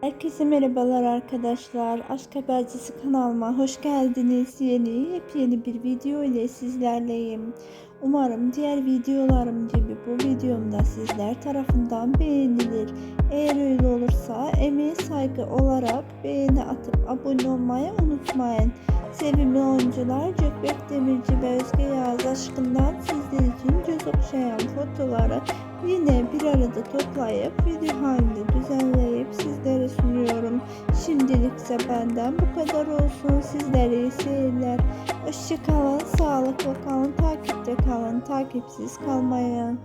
Herkese merhabalar arkadaşlar. Aşk Habercisi kanalıma hoş geldiniz. Yeni yepyeni bir video ile sizlerleyim. Umarım diğer videolarım gibi bu videomda sizler tarafından beğenilir. Eğer öyle olursa emeğe saygı olarak beğeni atıp abone olmayı unutmayın. Sevimli oyuncular Gökbek Demirci ve Özge Yağız aşkından sizler için göz okşayan fotoları yine bir arada toplayıp video halinde düzenleyip sizlere sunuyorum. Şimdilik ise benden bu kadar olsun. Sizlere iyi seyirler. Hoşçakalın, sağlıklı kalın, takipte kalın, takipsiz kalmayın.